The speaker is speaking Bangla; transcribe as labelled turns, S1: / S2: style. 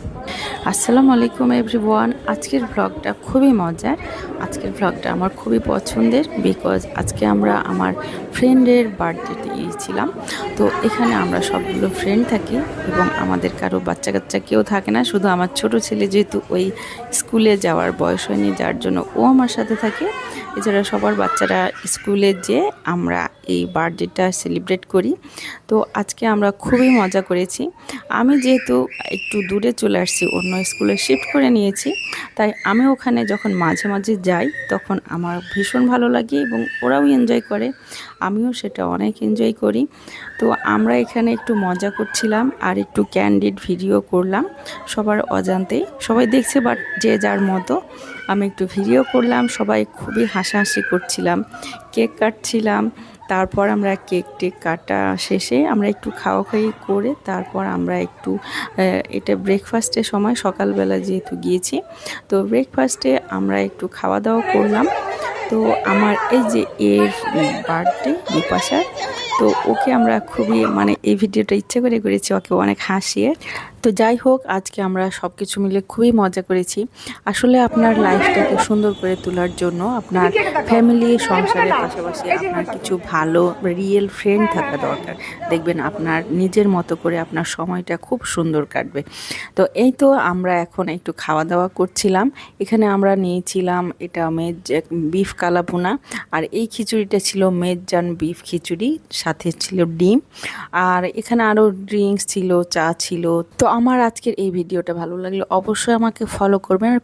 S1: Thank you. আসসালামু আলাইকুম এভরিওয়ান। আজকের ভ্লগটা খুবই মজার। আজকের ভ্লগটা আমার খুবই পছন্দের বিকজ আজকে আমরা আমার ফ্রেন্ডের বার্থডেতে গিয়েছিলাম। তো এখানে আমরা সবগুলো ফ্রেন্ড থাকি এবং আমাদের কারও বাচ্চা কাচ্চা কেউ থাকে না। শুধু আমার ছোট ছেলে যেহেতু ওই স্কুলে যাওয়ার বয়স হয়নি, যার জন্য ও আমার সাথে থাকে। এছাড়া সবার বাচ্চারা স্কুলে যে আমরা এই বার্থডেটা সেলিব্রেট করি। তো আজকে আমরা খুবই মজা করেছি। আমি যেহেতু একটু দূরে চলে আসছি, অন্য স্কুলে শিফট করে নিয়েছি। তাই আমি ওখানে যখন মাঝে মাঝে যাই, তখন আমার ভীষণ ভালো লাগে এবং ওরাও এনজয় করে। আমিও সেটা অনেক এনজয় করি। তো আমরা এখানে একটু মজা করছিলাম আর একটু ক্যান্ডিড ভিডিও করলাম সবার অজান্তেই সবাই দেখছে বাট যে যার মতো। আমি একটু ভিডিও করলাম, সবাই খুবই হাসাহাসি করছিলাম। কেক কাটছিলাম তারপর আমরা কেক টেক কাটা শেষে আমরা একটু খাওয়া খাওয়ি করে তারপর আমরা একটু এটা ব্রেকফাস্টের সময় সকালবেলা যেহেতু গিয়েছি, তো ব্রেকফাস্টে আমরা একটু খাওয়া দাওয়া করলাম। তো আমার এই যে এর বার্থডে বিপাশার তো ওকে আমরা খুবই মানে এই ভিডিওটা ইচ্ছে করে করেছি, ওকে অনেক হাসিয়ে। তো যাই হোক, আজকে আমরা সব কিছু মিলে খুবই মজা করেছি। আসলে আপনার লাইফটাকে সুন্দর করে তোলার জন্য আপনার ফ্যামিলি সংসারের পাশাপাশি আপনার কিছু ভালো রিয়েল ফ্রেন্ড থাকা দরকার। দেখবেন আপনার নিজের মতো করে আপনার সময়টা খুব সুন্দর কাটবে। তো এই তো আমরা এখন একটু খাওয়া দাওয়া করছিলাম। এখানে আমরা নিয়েছিলাম এটা মেজ বিফ কালাপুনা আর এই খিচুড়িটা ছিল মেজান বিফ খিচুড়ি। সাথে ছিল ডিম। আর এখানে আরও ড্রিঙ্কস ছিল, চা ছিল। তো আমার আজকের এই ভিডিওটা ভালো লাগলে, অবশ্যই আমাকে ফলো করবেন। আর